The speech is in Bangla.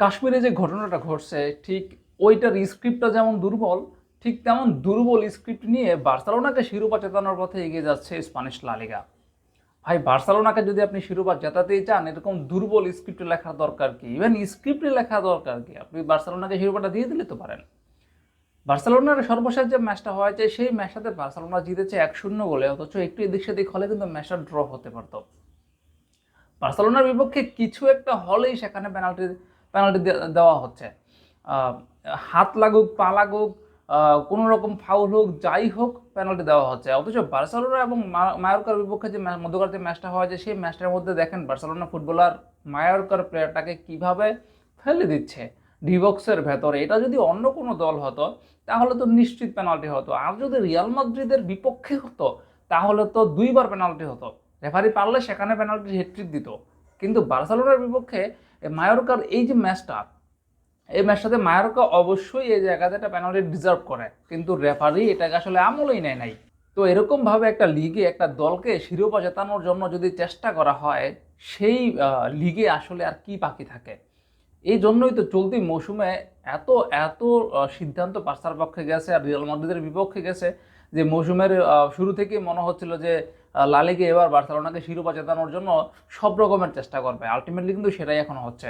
কাশ্মীরে যে ঘটনাটা ঘটছে, ঠিক ওইটার স্ক্রিপ্টটা যেমন দুর্বল, ঠিক তেমন দুর্বল স্ক্রিপ্ট নিয়ে বার্সেলোনাকে শিরোপা জেতানোর পথে এগিয়ে যাচ্ছে স্প্যানিশ লালিগা ভাই, বার্সেলোনাকে যদি আপনি শিরোপা জেতাতেই চান, এরকম দুর্বল স্ক্রিপ্টে লেখার দরকার কি? ইভেন স্ক্রিপ্টে লেখা দরকার কি? আপনি বার্সেলোনাকে শিরোপাটা দিয়ে দিলে তো পারেন। বার্সেলোনার সর্বশেষ যে ম্যাচটা হয়েছে, সেই ম্যাচটাতে বার্সেলোনা জিতেছে এক শূন্য গোলে, অথচ একটু এদিক সেদিক হলে কিন্তু ম্যাচটা ড্র হতে পারতো। বার্সেলোনার বিপক্ষে কিছু একটা হলেই সেখানে পেনাল্টি পেনাল্টি দেওয়া হচ্ছে। হাত লাগুক, পা লাগুক কোনো রকম ফাউল হোক, যাই হোক পেনাল্টি দেওয়া হচ্ছে। অথচ বার্সেলোনা এবং মায়োরকার বিপক্ষে যে মধ্যকার যে ম্যাচটা হয়েছে সেই ম্যাচটার মধ্যে দেখেন বার্সেলোনা ফুটবলার মায়োরকার প্লেয়ারটাকে কীভাবে ফেলে দিচ্ছে ডিবক্সের ভেতরে। এটা যদি অন্য কোনো দল হতো, তাহলে তো নিশ্চিত পেনাল্টি হতো। আর যদি রিয়াল মাদ্রিদের বিপক্ষে হতো, তাহলে তো দুইবার পেনাল্টি হতো। রেফারি পারলে সেখানে পেনাল্টি হেট্রিক দিত। কিন্তু বার্সেলোনার বিপক্ষে মায়োরকার এই যে ম্যাচটা, এই ম্যাচটাতে মায়োরকা অবশ্যই এই জায়গাতে একটা পেনাল্টি ডিজার্ভ করে। কিন্তু রেফারি এটাকে আসলে আমলেই নেয় নাই। তো এরকমভাবে একটা লিগে একটা দলকে শিরোপা জেতানোর জন্য যদি চেষ্টা করা হয়, সেই লিগে আসলে আর কি বাকি থাকে? এই জন্যই তো চলতি মৌসুমে এত এত সিদ্ধান্ত পার্সার পক্ষে গেছে আর রিয়াল মাদ্রিদের বিপক্ষে গেছে যে মৌসুমের শুরু থেকেই মনে হচ্ছিল যে লালিগে এবার বার্সেলোনাকে শিরোপা জেতানোর জন্য সব রকমের চেষ্টা করবে। আলটিমেটলি কিন্তু সেটাই এখন হচ্ছে।